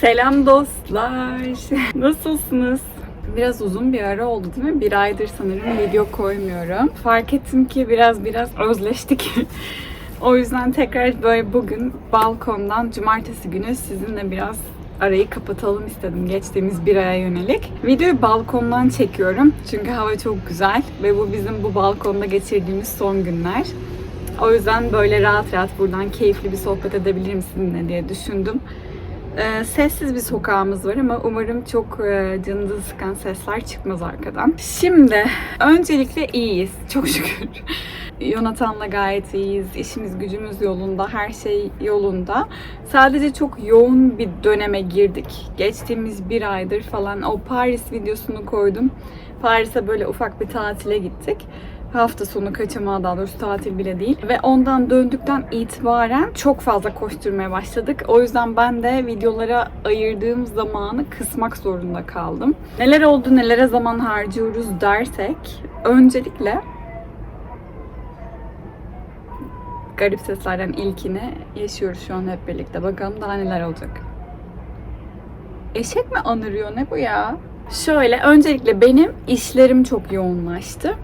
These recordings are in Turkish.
Selam dostlar. Nasılsınız? Biraz uzun bir ara oldu değil mi? Bir aydır sanırım video koymuyorum. Fark ettim ki biraz biraz özleştik. o yüzden tekrar böyle bugün balkondan cumartesi günü sizinle biraz arayı kapatalım istedim geçtiğimiz bir aya yönelik. Videoyu balkondan çekiyorum çünkü hava çok güzel ve bu bizim bu balkonda geçirdiğimiz son günler. O yüzden böyle rahat rahat buradan keyifli bir sohbet edebilirim sizinle diye düşündüm. Ee, sessiz bir sokağımız var ama umarım çok e, canınızı sıkan sesler çıkmaz arkadan. Şimdi öncelikle iyiyiz çok şükür. Jonathan'la gayet iyiyiz. İşimiz gücümüz yolunda, her şey yolunda. Sadece çok yoğun bir döneme girdik. Geçtiğimiz bir aydır falan o Paris videosunu koydum. Paris'e böyle ufak bir tatile gittik hafta sonu kaçamağı daha doğrusu tatil bile değil. Ve ondan döndükten itibaren çok fazla koşturmaya başladık. O yüzden ben de videolara ayırdığım zamanı kısmak zorunda kaldım. Neler oldu, nelere zaman harcıyoruz dersek öncelikle garip seslerden ilkini yaşıyoruz şu an hep birlikte. Bakalım daha neler olacak. Eşek mi anırıyor? Ne bu ya? Şöyle, öncelikle benim işlerim çok yoğunlaştı.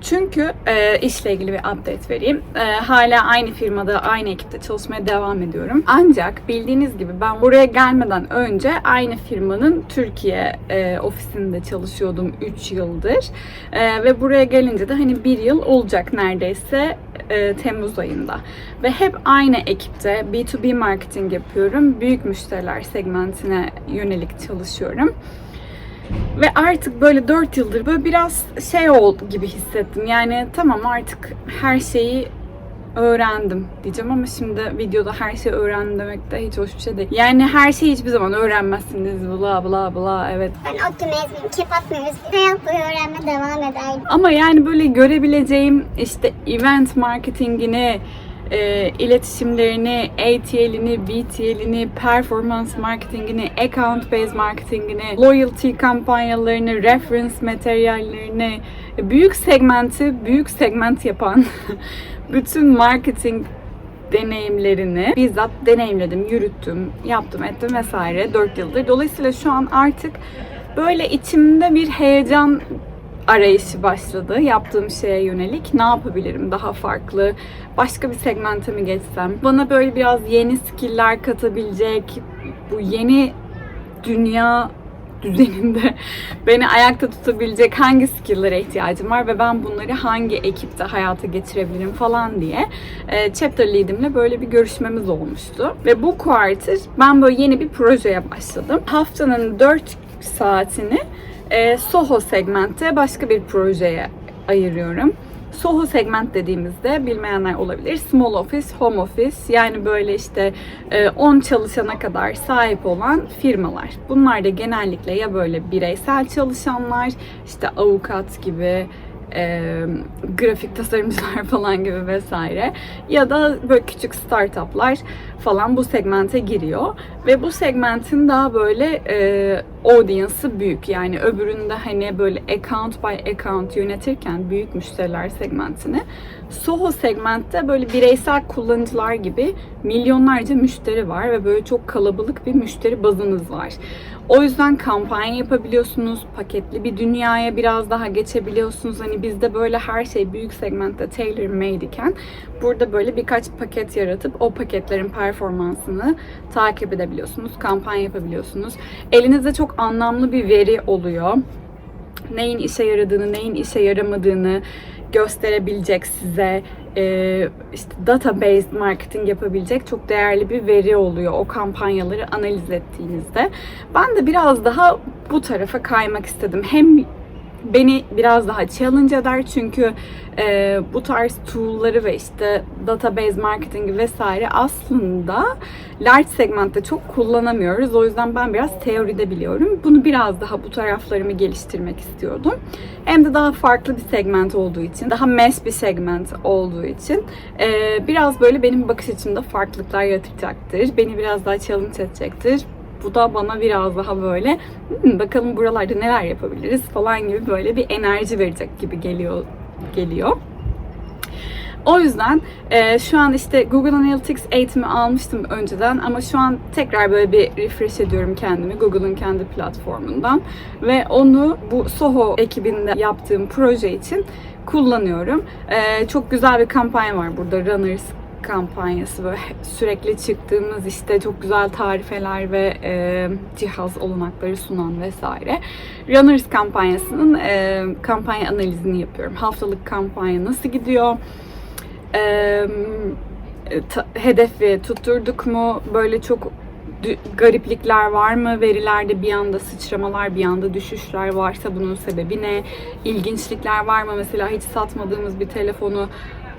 Çünkü e, işle ilgili bir update vereyim. E, hala aynı firmada, aynı ekipte çalışmaya devam ediyorum. Ancak bildiğiniz gibi ben buraya gelmeden önce aynı firmanın Türkiye e, ofisinde çalışıyordum 3 yıldır. E, ve buraya gelince de hani bir yıl olacak neredeyse e, Temmuz ayında. Ve hep aynı ekipte B2B marketing yapıyorum. Büyük müşteriler segmentine yönelik çalışıyorum. Ve artık böyle 4 yıldır böyle biraz şey oldu gibi hissettim. Yani tamam artık her şeyi öğrendim diyeceğim ama şimdi videoda her şeyi öğrendim demek de hiç hoş bir şey değil. Yani her şeyi hiçbir zaman öğrenmezsiniz bla bla bla evet. Ben mezunuyum, KEPAT. Hayat boyu öğrenme devam ederdim. Ama yani böyle görebileceğim işte event marketingini, e, iletişimlerini, ATL'ini, BTL'ini, performance marketingini, account based marketingini, loyalty kampanyalarını, reference materyallerini, büyük segmenti büyük segment yapan bütün marketing deneyimlerini bizzat deneyimledim, yürüttüm, yaptım, ettim vesaire 4 yıldır. Dolayısıyla şu an artık böyle içimde bir heyecan arayışı başladı yaptığım şeye yönelik. Ne yapabilirim daha farklı? Başka bir segmente mi geçsem? Bana böyle biraz yeni skill'ler katabilecek, bu yeni dünya düzeninde beni ayakta tutabilecek hangi skill'lere ihtiyacım var ve ben bunları hangi ekipte hayata geçirebilirim falan diye e, chapter lead'imle böyle bir görüşmemiz olmuştu. Ve bu quarter ben böyle yeni bir projeye başladım. Haftanın 4 saatini e, Soho segmentte başka bir projeye ayırıyorum. Soho segment dediğimizde bilmeyenler olabilir. Small office, home office yani böyle işte e, 10 çalışana kadar sahip olan firmalar. Bunlar da genellikle ya böyle bireysel çalışanlar, işte avukat gibi, e, grafik tasarımcılar falan gibi vesaire ya da böyle küçük startuplar falan bu segmente giriyor ve bu segmentin daha böyle e, audience'ı büyük yani öbüründe hani böyle account by account yönetirken büyük müşteriler segmentini Soho segmentte böyle bireysel kullanıcılar gibi milyonlarca müşteri var ve böyle çok kalabalık bir müşteri bazınız var. O yüzden kampanya yapabiliyorsunuz, paketli bir dünyaya biraz daha geçebiliyorsunuz. Hani bizde böyle her şey büyük segmentte tailor made iken burada böyle birkaç paket yaratıp o paketlerin performansını takip edebiliyorsunuz, kampanya yapabiliyorsunuz. Elinizde çok anlamlı bir veri oluyor. Neyin işe yaradığını, neyin işe yaramadığını gösterebilecek size e, işte database marketing yapabilecek çok değerli bir veri oluyor o kampanyaları analiz ettiğinizde. Ben de biraz daha bu tarafa kaymak istedim. Hem beni biraz daha challenge eder çünkü e, bu tarz tool'ları ve işte database marketing vesaire aslında large segmentte çok kullanamıyoruz. O yüzden ben biraz teoride biliyorum. Bunu biraz daha bu taraflarımı geliştirmek istiyordum. Hem de daha farklı bir segment olduğu için, daha mass bir segment olduğu için e, biraz böyle benim bakış açımda farklılıklar yaratacaktır. Beni biraz daha challenge edecektir. Bu da bana biraz daha böyle "Hmm, bakalım buralarda neler yapabiliriz falan gibi böyle bir enerji verecek gibi geliyor geliyor. O yüzden e, şu an işte Google Analytics eğitimi almıştım önceden ama şu an tekrar böyle bir refresh ediyorum kendimi Google'ın kendi platformundan ve onu bu Soho ekibinde yaptığım proje için kullanıyorum. E, çok güzel bir kampanya var burada Runners kampanyası böyle sürekli çıktığımız işte çok güzel tarifeler ve e, cihaz olanakları sunan vesaire. Runners kampanyasının e, kampanya analizini yapıyorum. Haftalık kampanya nasıl gidiyor? E, ta- hedefi tutturduk mu? Böyle çok gariplikler var mı? Verilerde bir anda sıçramalar, bir anda düşüşler varsa bunun sebebi ne? İlginçlikler var mı? Mesela hiç satmadığımız bir telefonu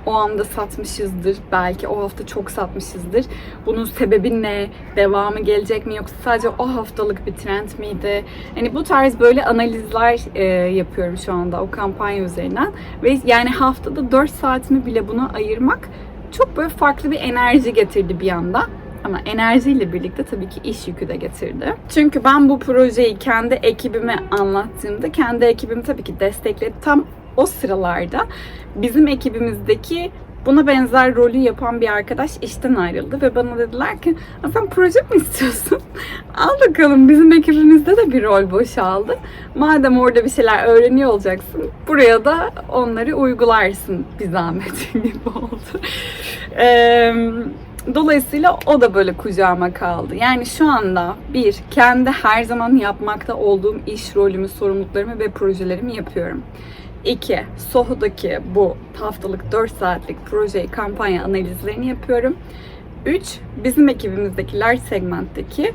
o anda satmışızdır. Belki o hafta çok satmışızdır. Bunun sebebi ne? Devamı gelecek mi? Yoksa sadece o haftalık bir trend miydi? Hani bu tarz böyle analizler e, yapıyorum şu anda o kampanya üzerinden. Ve yani haftada 4 saatimi bile buna ayırmak çok böyle farklı bir enerji getirdi bir anda. Ama enerjiyle birlikte tabii ki iş yükü de getirdi. Çünkü ben bu projeyi kendi ekibime anlattığımda kendi ekibim tabii ki destekledi. Tam o sıralarda bizim ekibimizdeki buna benzer rolü yapan bir arkadaş işten ayrıldı ve bana dediler ki "Aa, sen proje mi istiyorsun? Al bakalım bizim ekibimizde de bir rol boşaldı. Madem orada bir şeyler öğreniyor olacaksın buraya da onları uygularsın bir zahmet gibi oldu. Eee Dolayısıyla o da böyle kucağıma kaldı. Yani şu anda bir, kendi her zaman yapmakta olduğum iş rolümü, sorumluluklarımı ve projelerimi yapıyorum. İki, Soho'daki bu haftalık 4 saatlik projeyi, kampanya analizlerini yapıyorum. Üç, bizim ekibimizdeki large segmentteki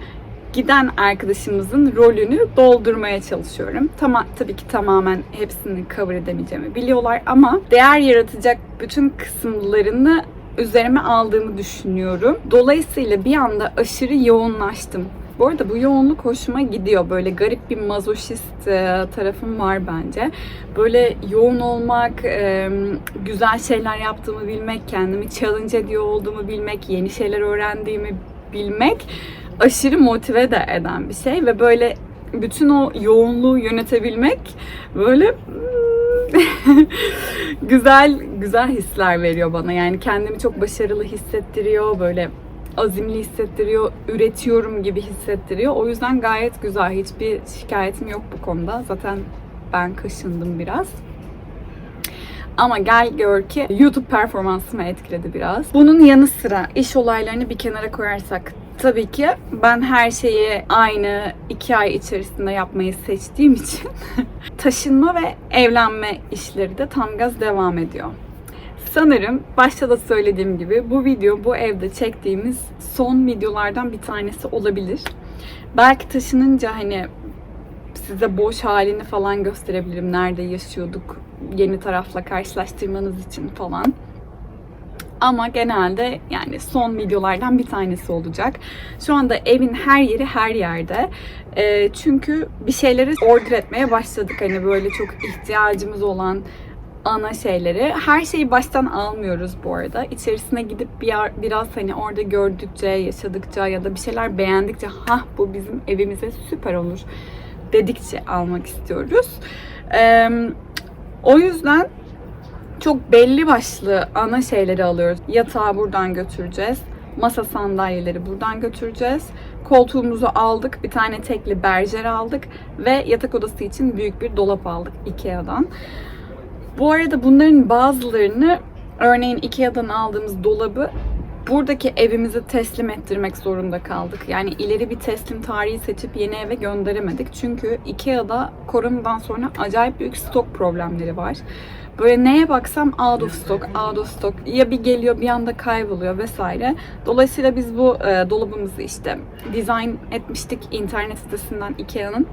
giden arkadaşımızın rolünü doldurmaya çalışıyorum. Tama tabii ki tamamen hepsini cover edemeyeceğimi biliyorlar ama değer yaratacak bütün kısımlarını üzerime aldığımı düşünüyorum. Dolayısıyla bir anda aşırı yoğunlaştım. Bu arada bu yoğunluk hoşuma gidiyor. Böyle garip bir mazoşist e, tarafım var bence. Böyle yoğun olmak, e, güzel şeyler yaptığımı bilmek, kendimi challenge ediyor olduğumu bilmek, yeni şeyler öğrendiğimi bilmek aşırı motive de eden bir şey ve böyle bütün o yoğunluğu yönetebilmek böyle güzel güzel hisler veriyor bana. Yani kendimi çok başarılı hissettiriyor. Böyle azimli hissettiriyor, üretiyorum gibi hissettiriyor. O yüzden gayet güzel. Hiçbir şikayetim yok bu konuda. Zaten ben kaşındım biraz. Ama gel gör ki YouTube performansımı etkiledi biraz. Bunun yanı sıra iş olaylarını bir kenara koyarsak tabii ki ben her şeyi aynı iki ay içerisinde yapmayı seçtiğim için taşınma ve evlenme işleri de tam gaz devam ediyor. Sanırım başta da söylediğim gibi bu video bu evde çektiğimiz son videolardan bir tanesi olabilir. Belki taşınınca hani size boş halini falan gösterebilirim. Nerede yaşıyorduk yeni tarafla karşılaştırmanız için falan. Ama genelde yani son videolardan bir tanesi olacak. Şu anda evin her yeri her yerde. Ee, çünkü bir şeyleri order etmeye başladık. Hani böyle çok ihtiyacımız olan ana şeyleri. Her şeyi baştan almıyoruz bu arada. İçerisine gidip bir yer- biraz hani orada gördükçe, yaşadıkça ya da bir şeyler beğendikçe ha bu bizim evimize süper olur dedikçe almak istiyoruz. Ee, o yüzden çok belli başlı ana şeyleri alıyoruz. Yatağı buradan götüreceğiz. Masa sandalyeleri buradan götüreceğiz. Koltuğumuzu aldık. Bir tane tekli berjer aldık. Ve yatak odası için büyük bir dolap aldık Ikea'dan. Bu arada bunların bazılarını örneğin Ikea'dan aldığımız dolabı buradaki evimize teslim ettirmek zorunda kaldık. Yani ileri bir teslim tarihi seçip yeni eve gönderemedik. Çünkü Ikea'da koronadan sonra acayip büyük stok problemleri var. Böyle neye baksam out of stock, out of stock. Ya bir geliyor bir anda kayboluyor vesaire. Dolayısıyla biz bu e, dolabımızı işte dizayn etmiştik internet sitesinden Ikea'nın.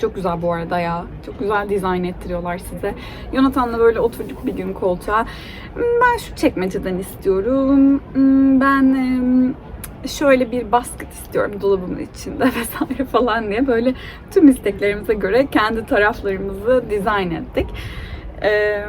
Çok güzel bu arada ya. Çok güzel dizayn ettiriyorlar size. Jonathan'la böyle oturduk bir gün koltuğa. "Hmm, Ben şu çekmeceden istiyorum. Hmm, Ben em, şöyle bir basket istiyorum dolabımın içinde vesaire falan diye böyle tüm isteklerimize göre kendi taraflarımızı dizayn ettik. Eee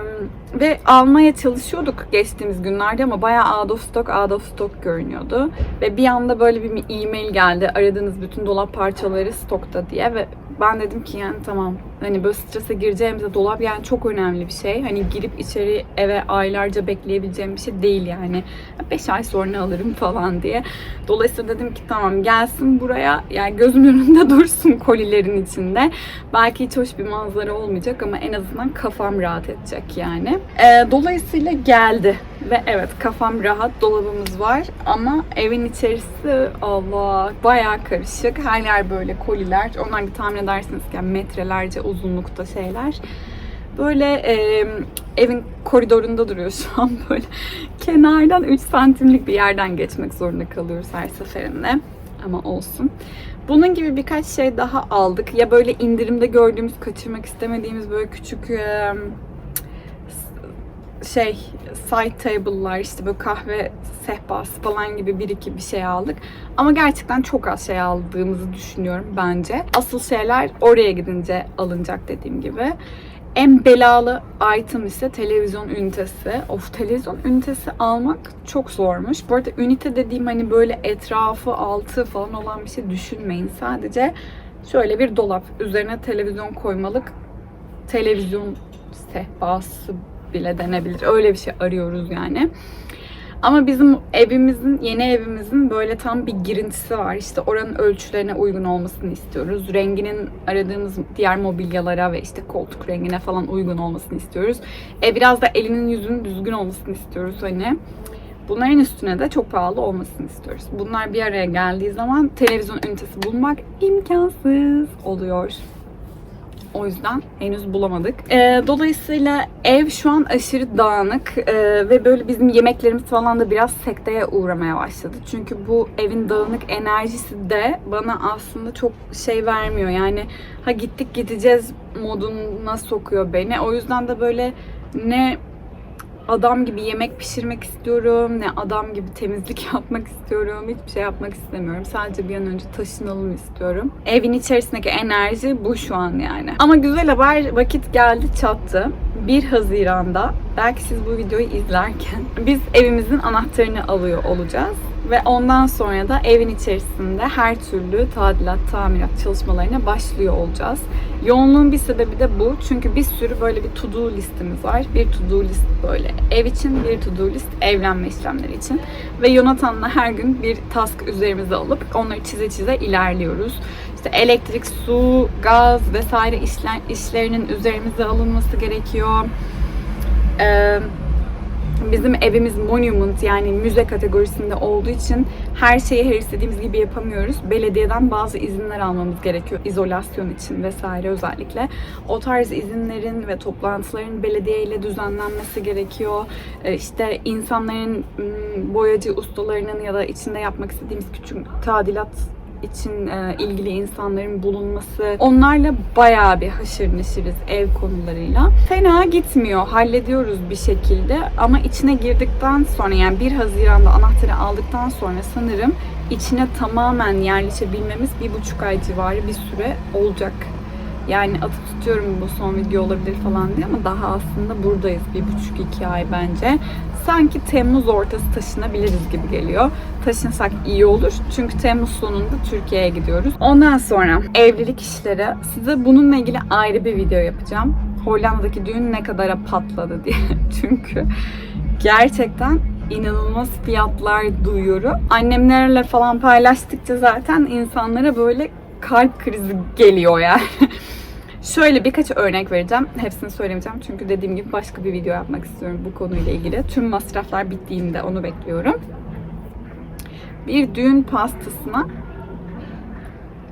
ve almaya çalışıyorduk geçtiğimiz günlerde ama bayağı out of stock, out of stock görünüyordu. Ve bir anda böyle bir e-mail geldi. Aradığınız bütün dolap parçaları stokta diye ve ben dedim ki yani tamam hani böyle strese gireceğimize dolap yani çok önemli bir şey. Hani girip içeri eve aylarca bekleyebileceğim bir şey değil yani. 5 ay sonra alırım falan diye. Dolayısıyla dedim ki tamam gelsin buraya yani gözümün önünde dursun kolilerin içinde. Belki hiç hoş bir manzara olmayacak ama en azından kafam rahat edecek yani. Ee, dolayısıyla geldi ve evet kafam rahat dolabımız var ama evin içerisi Allah bayağı karışık. Her yer böyle koliler. Onlar bir tahmin edersiniz ki yani metrelerce uzunlukta şeyler. Böyle e, evin koridorunda duruyor şu an böyle. Kenardan 3 santimlik bir yerden geçmek zorunda kalıyoruz her seferinde. Ama olsun. Bunun gibi birkaç şey daha aldık. Ya böyle indirimde gördüğümüz, kaçırmak istemediğimiz böyle küçük e, şey side table'lar işte böyle kahve sehpası falan gibi bir iki bir şey aldık. Ama gerçekten çok az şey aldığımızı düşünüyorum bence. Asıl şeyler oraya gidince alınacak dediğim gibi. En belalı item ise televizyon ünitesi. Of televizyon ünitesi almak çok zormuş. Bu arada ünite dediğim hani böyle etrafı altı falan olan bir şey düşünmeyin. Sadece şöyle bir dolap. Üzerine televizyon koymalık televizyon sehpası bile denebilir. Öyle bir şey arıyoruz yani. Ama bizim evimizin, yeni evimizin böyle tam bir girintisi var. İşte oranın ölçülerine uygun olmasını istiyoruz. Renginin aradığımız diğer mobilyalara ve işte koltuk rengine falan uygun olmasını istiyoruz. E biraz da elinin yüzünün düzgün olmasını istiyoruz hani. Bunların üstüne de çok pahalı olmasını istiyoruz. Bunlar bir araya geldiği zaman televizyon ünitesi bulmak imkansız oluyor. O yüzden henüz bulamadık. Ee, dolayısıyla ev şu an aşırı dağınık ee, ve böyle bizim yemeklerimiz falan da biraz sekteye uğramaya başladı. Çünkü bu evin dağınık enerjisi de bana aslında çok şey vermiyor. Yani ha gittik gideceğiz moduna sokuyor beni. O yüzden de böyle ne adam gibi yemek pişirmek istiyorum, ne adam gibi temizlik yapmak istiyorum. Hiçbir şey yapmak istemiyorum. Sadece bir an önce taşınalım istiyorum. Evin içerisindeki enerji bu şu an yani. Ama güzel haber vakit geldi çattı. 1 Haziran'da belki siz bu videoyu izlerken biz evimizin anahtarını alıyor olacağız. Ve ondan sonra da evin içerisinde her türlü tadilat, tamirat çalışmalarına başlıyor olacağız. Yoğunluğun bir sebebi de bu. Çünkü bir sürü böyle bir to do listimiz var. Bir to do list böyle ev için, bir to do list evlenme işlemleri için. Ve Jonathan'la her gün bir task üzerimize alıp onları çize çize ilerliyoruz. İşte elektrik, su, gaz vesaire işler, işlerinin üzerimize alınması gerekiyor. Ee, Bizim evimiz monument yani müze kategorisinde olduğu için her şeyi her istediğimiz gibi yapamıyoruz. Belediyeden bazı izinler almamız gerekiyor izolasyon için vesaire özellikle. O tarz izinlerin ve toplantıların belediye ile düzenlenmesi gerekiyor. Ee, İşte insanların ım, boyacı ustalarının ya da içinde yapmak istediğimiz küçük tadilat için e, ilgili insanların bulunması. Onlarla bayağı bir haşır neşiriz ev konularıyla. Fena gitmiyor. Hallediyoruz bir şekilde ama içine girdikten sonra yani 1 Haziran'da anahtarı aldıktan sonra sanırım içine tamamen yerleşebilmemiz bir buçuk ay civarı bir süre olacak. Yani atıp tutuyorum bu son video olabilir falan diye ama daha aslında buradayız bir buçuk iki ay bence. Sanki Temmuz ortası taşınabiliriz gibi geliyor. Taşınsak iyi olur. Çünkü Temmuz sonunda Türkiye'ye gidiyoruz. Ondan sonra evlilik işleri. Size bununla ilgili ayrı bir video yapacağım. Hollanda'daki düğün ne kadara patladı diye. Çünkü gerçekten inanılmaz fiyatlar duyuyorum. Annemlerle falan paylaştıkça zaten insanlara böyle kalp krizi geliyor yani. Şöyle birkaç örnek vereceğim. Hepsini söylemeyeceğim çünkü dediğim gibi başka bir video yapmak istiyorum bu konuyla ilgili. Tüm masraflar bittiğinde onu bekliyorum. Bir düğün pastasına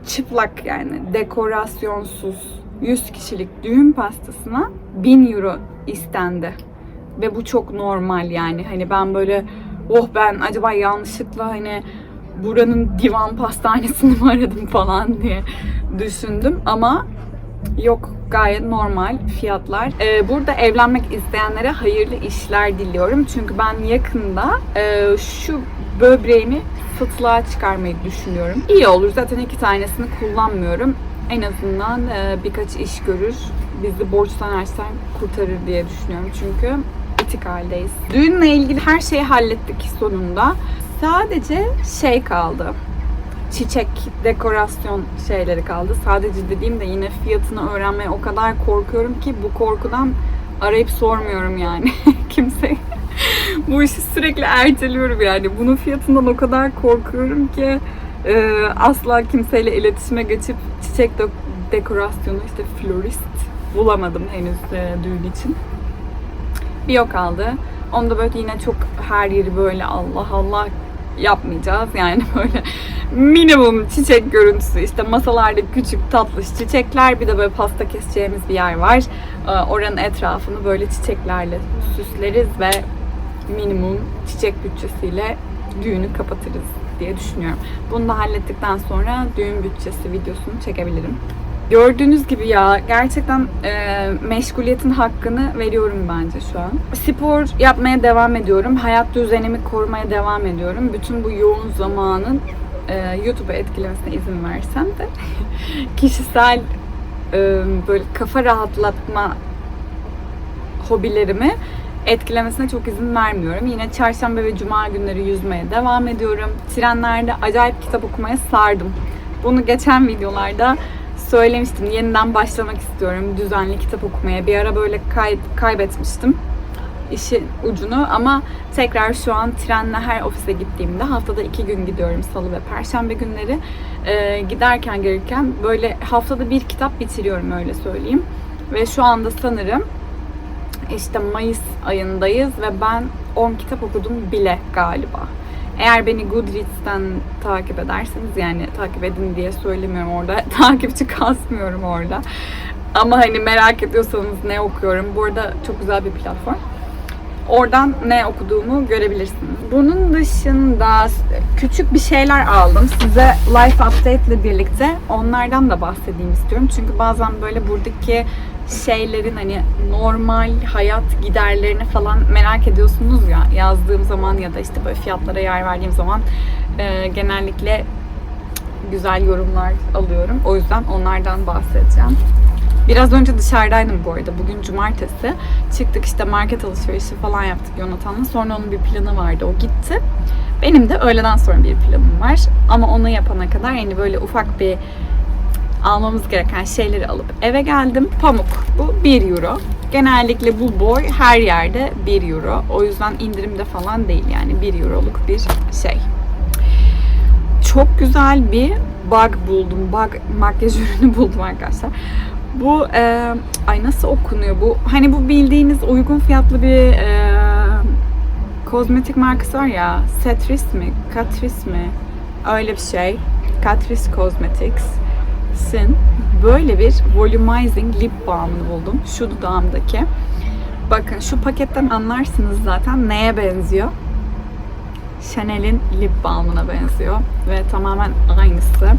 çıplak yani dekorasyonsuz 100 kişilik düğün pastasına 1000 euro istendi. Ve bu çok normal yani. Hani ben böyle oh ben acaba yanlışlıkla hani buranın divan pastanesini mi aradım falan diye düşündüm ama yok gayet normal fiyatlar. Ee, burada evlenmek isteyenlere hayırlı işler diliyorum. Çünkü ben yakında e, şu böbreğimi satılığa çıkarmayı düşünüyorum. İyi olur zaten iki tanesini kullanmıyorum. En azından e, birkaç iş görür bizi borçtan harçtan kurtarır diye düşünüyorum. Çünkü bitik haldeyiz. Düğünle ilgili her şeyi hallettik sonunda. Sadece şey kaldı. Çiçek, dekorasyon şeyleri kaldı. Sadece dediğim de yine fiyatını öğrenmeye o kadar korkuyorum ki bu korkudan arayıp sormuyorum yani kimse. bu işi sürekli erteliyorum yani. Bunun fiyatından o kadar korkuyorum ki e, asla kimseyle iletişime geçip çiçek de- dekorasyonu işte florist bulamadım henüz e, düğün için. Bir o kaldı. Onda böyle yine çok her yeri böyle Allah Allah yapmayacağız. Yani böyle minimum çiçek görüntüsü işte masalarda küçük tatlış çiçekler bir de böyle pasta keseceğimiz bir yer var. Ee, Oranın etrafını böyle çiçeklerle süsleriz ve minimum çiçek bütçesiyle düğünü kapatırız diye düşünüyorum. Bunu da hallettikten sonra düğün bütçesi videosunu çekebilirim. Gördüğünüz gibi ya gerçekten e, meşguliyetin hakkını veriyorum bence şu an. Spor yapmaya devam ediyorum. Hayat düzenimi korumaya devam ediyorum. Bütün bu yoğun zamanın e, YouTube'a etkilemesine izin versem de kişisel e, böyle kafa rahatlatma hobilerimi etkilemesine çok izin vermiyorum. Yine çarşamba ve cuma günleri yüzmeye devam ediyorum. Trenlerde acayip kitap okumaya sardım. Bunu geçen videolarda söylemiştim. Yeniden başlamak istiyorum düzenli kitap okumaya. Bir ara böyle kay- kaybetmiştim işin ucunu ama tekrar şu an trenle her ofise gittiğimde haftada iki gün gidiyorum salı ve perşembe günleri Ee, giderken gelirken böyle haftada bir kitap bitiriyorum öyle söyleyeyim ve şu anda sanırım işte Mayıs ayındayız ve ben 10 kitap okudum bile galiba. Eğer beni Goodreads'ten takip ederseniz yani takip edin diye söylemiyorum orada. Takipçi kasmıyorum orada. Ama hani merak ediyorsanız ne okuyorum. Bu arada çok güzel bir platform. Oradan ne okuduğumu görebilirsiniz. Bunun dışında küçük bir şeyler aldım. Size life update ile birlikte onlardan da bahsedeyim istiyorum. Çünkü bazen böyle buradaki şeylerin hani normal hayat giderlerini falan merak ediyorsunuz ya yazdığım zaman ya da işte böyle fiyatlara yer verdiğim zaman e, genellikle güzel yorumlar alıyorum. O yüzden onlardan bahsedeceğim. Biraz önce dışarıdaydım bu arada. Bugün cumartesi. Çıktık işte market alışverişi falan yaptık Jonathan'la. Sonra onun bir planı vardı. O gitti. Benim de öğleden sonra bir planım var. Ama onu yapana kadar yani böyle ufak bir almamız gereken şeyleri alıp eve geldim. Pamuk. Bu 1 euro. Genellikle bu boy her yerde 1 euro. O yüzden indirimde falan değil yani 1 euroluk bir şey. Çok güzel bir bug buldum. Bug makyaj ürünü buldum arkadaşlar. Bu e, ay nasıl okunuyor bu? Hani bu bildiğiniz uygun fiyatlı bir e, kozmetik markası var ya. Cetris mi? Catrice mi? Öyle bir şey. Catrice Cosmetics'in böyle bir volumizing lip balmını buldum. Şu dudağımdaki. Bakın şu paketten anlarsınız zaten neye benziyor. Chanel'in lip balmına benziyor ve tamamen aynısı.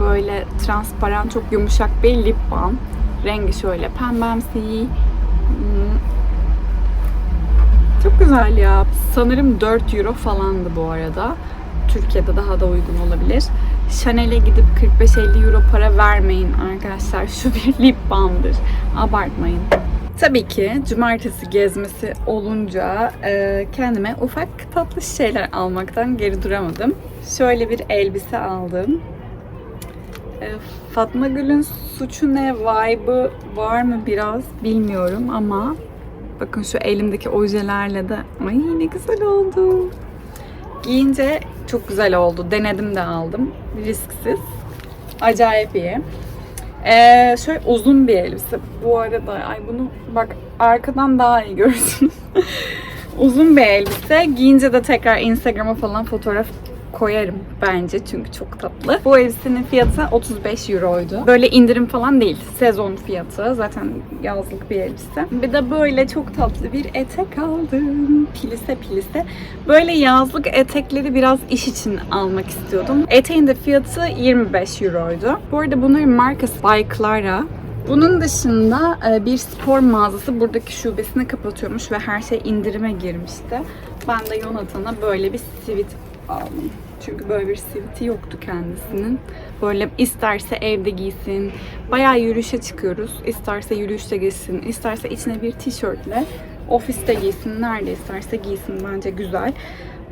Böyle transparan, çok yumuşak bir lip balm. Rengi şöyle pembemsi. Hmm. Çok güzel ya. Sanırım 4 euro falandı bu arada. Türkiye'de daha da uygun olabilir. Chanel'e gidip 45-50 euro para vermeyin arkadaşlar. Şu bir lip balmdır. Abartmayın. Tabii ki cumartesi gezmesi olunca e, kendime ufak tatlı şeyler almaktan geri duramadım. Şöyle bir elbise aldım. E, Fatma Gül'ün suçu ne vibe'ı var mı biraz bilmiyorum ama bakın şu elimdeki ojelerle de ay ne güzel oldu. Giyince çok güzel oldu. Denedim de aldım. Risksiz. Acayip iyi. Ee, şöyle uzun bir elbise. Bu arada ay bunu bak arkadan daha iyi görürsünüz. uzun bir elbise. Giyince de tekrar Instagram'a falan fotoğraf koyarım bence çünkü çok tatlı. Bu elbisenin fiyatı 35 euroydu. Böyle indirim falan değil. Sezon fiyatı. Zaten yazlık bir elbise. Bir de böyle çok tatlı bir etek aldım. Pilise pilise. Böyle yazlık etekleri biraz iş için almak istiyordum. Eteğin de fiyatı 25 euroydu. Bu arada bunların markası By Clara. Bunun dışında e, bir spor mağazası buradaki şubesini kapatıyormuş ve her şey indirime girmişti. Ben de Jonathan'a böyle bir sivit aldım. Çünkü böyle bir siviti yoktu kendisinin. Böyle isterse evde giysin. Bayağı yürüyüşe çıkıyoruz. İsterse yürüyüşte giysin. isterse içine bir tişörtle ofiste giysin. Nerede isterse giysin. Bence güzel.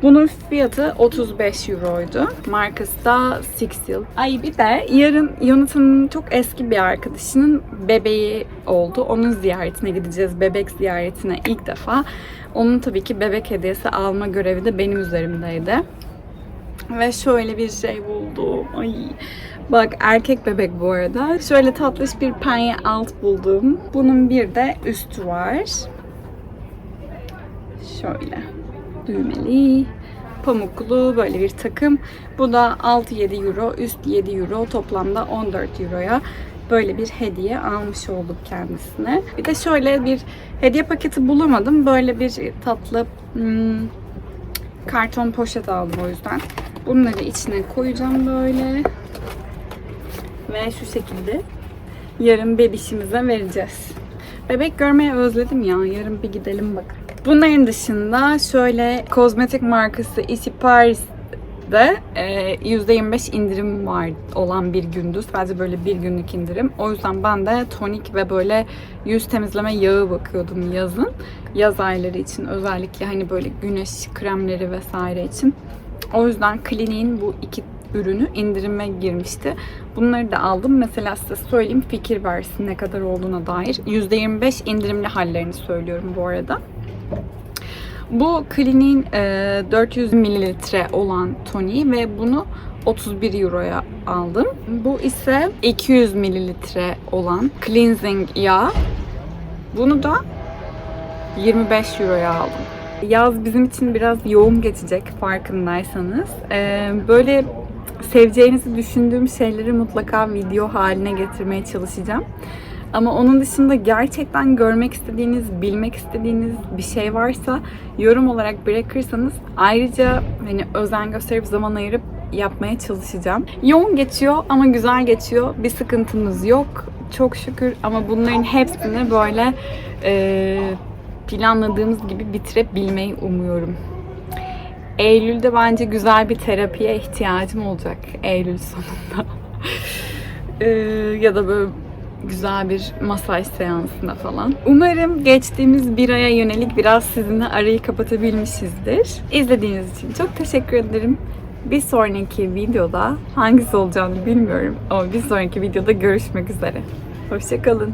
Bunun fiyatı 35 euroydu. Markası da Six Yıl. Ay bir de yarın Jonathan'ın çok eski bir arkadaşının bebeği oldu. Onun ziyaretine gideceğiz. Bebek ziyaretine ilk defa. Onun tabii ki bebek hediyesi alma görevi de benim üzerimdeydi. Ve şöyle bir şey buldum. Ay. Bak erkek bebek bu arada. Şöyle tatlış bir penye alt buldum. Bunun bir de üstü var. Şöyle düğmeli, pamuklu böyle bir takım. Bu da 6-7 euro, üst 7 euro, toplamda 14 euroya böyle bir hediye almış olduk kendisine. Bir de şöyle bir hediye paketi bulamadım. Böyle bir tatlı hmm, karton poşet aldım o yüzden. Bunları içine koyacağım böyle. Ve şu şekilde yarın bebişimize vereceğiz. Bebek görmeyi özledim ya. Yarın bir gidelim bakalım. Bunların dışında şöyle kozmetik markası Issy Paris'de e, %25 indirim var olan bir gündü. Sadece böyle bir günlük indirim. O yüzden ben de tonik ve böyle yüz temizleme yağı bakıyordum yazın. Yaz ayları için özellikle hani böyle güneş kremleri vesaire için. O yüzden kliniğin bu iki ürünü indirime girmişti. Bunları da aldım. Mesela size söyleyeyim fikir versin ne kadar olduğuna dair. %25 indirimli hallerini söylüyorum bu arada. Bu kliniğin e, 400 mililitre olan toniği ve bunu 31 euroya aldım. Bu ise 200 mililitre olan cleansing yağ. Bunu da 25 euroya aldım. Yaz bizim için biraz yoğun geçecek farkındaysanız. E, böyle seveceğinizi düşündüğüm şeyleri mutlaka video haline getirmeye çalışacağım. Ama onun dışında gerçekten görmek istediğiniz, bilmek istediğiniz bir şey varsa yorum olarak bırakırsanız ayrıca hani özen gösterip zaman ayırıp yapmaya çalışacağım. Yoğun geçiyor ama güzel geçiyor. Bir sıkıntımız yok. Çok şükür ama bunların hepsini böyle e, planladığımız gibi bitirebilmeyi umuyorum. Eylül'de bence güzel bir terapiye ihtiyacım olacak. Eylül sonunda. Ee, ya da böyle güzel bir masaj seansında falan. Umarım geçtiğimiz bir aya yönelik biraz sizinle arayı kapatabilmişizdir. İzlediğiniz için çok teşekkür ederim. Bir sonraki videoda hangisi olacağını bilmiyorum ama bir sonraki videoda görüşmek üzere. Hoşçakalın.